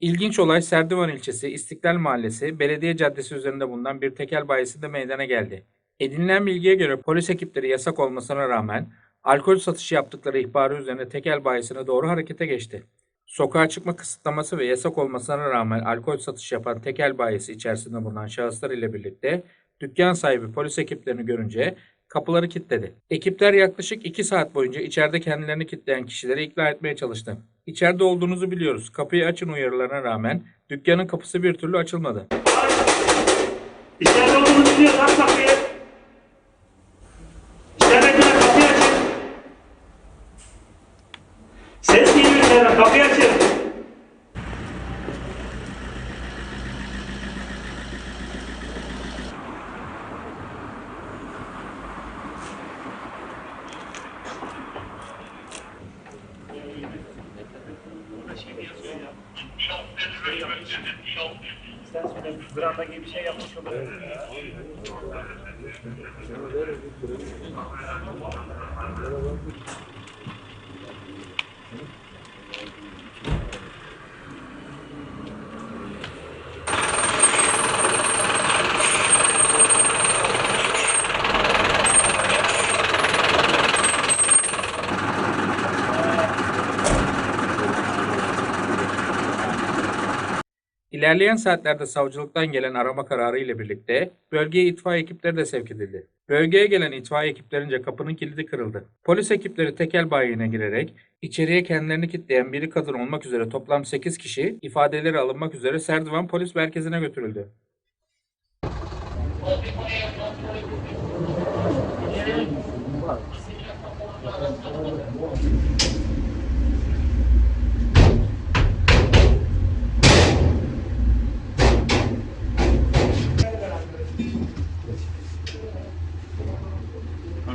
İlginç olay Serdivan ilçesi İstiklal Mahallesi Belediye Caddesi üzerinde bulunan bir tekel bayisinde meydana geldi. Edinilen bilgiye göre polis ekipleri yasak olmasına rağmen alkol satışı yaptıkları ihbarı üzerine tekel bayisine doğru harekete geçti. Sokağa çıkma kısıtlaması ve yasak olmasına rağmen alkol satışı yapan tekel bayisi içerisinde bulunan şahıslar ile birlikte dükkan sahibi polis ekiplerini görünce kapıları kilitledi. Ekipler yaklaşık 2 saat boyunca içeride kendilerini kilitleyen kişileri ikna etmeye çalıştı. İçeride olduğunuzu biliyoruz. Kapıyı açın uyarılarına rağmen dükkanın kapısı bir türlü açılmadı. İçeride olduğunu biliyoruz aç kapıyı. İçeridekiler kapıyı açın. Ses geliyor içeriden kapıyı açın. Branda gibi bir şey yapmış olur. İlerleyen saatlerde savcılıktan gelen arama kararı ile birlikte bölgeye itfaiye ekipleri de sevk edildi. Bölgeye gelen itfaiye ekiplerince kapının kilidi kırıldı. Polis ekipleri tekel bayine girerek içeriye kendilerini kilitleyen biri kadın olmak üzere toplam 8 kişi ifadeleri alınmak üzere Serdivan Polis Merkezi'ne götürüldü.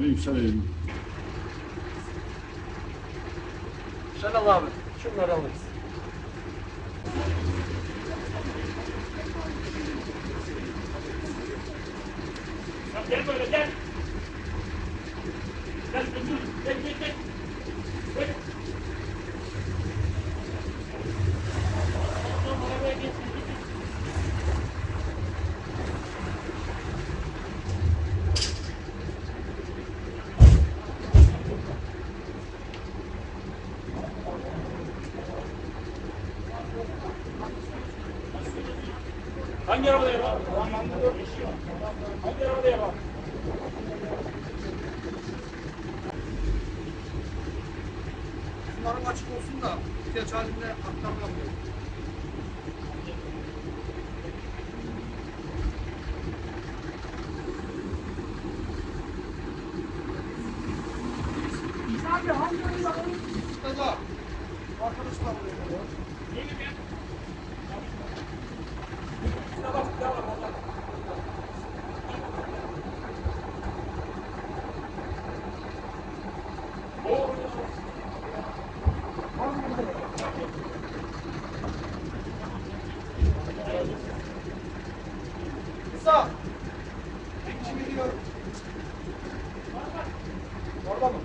Yükselelim. Şenol abi şunları alırız. Gel böyle gel. Hangi arabaya bak? Hangi arabaya bak? Bunların açık olsun da ihtiyaç halinde aktarılamıyor. Arkadaşlar buraya. Orada mı?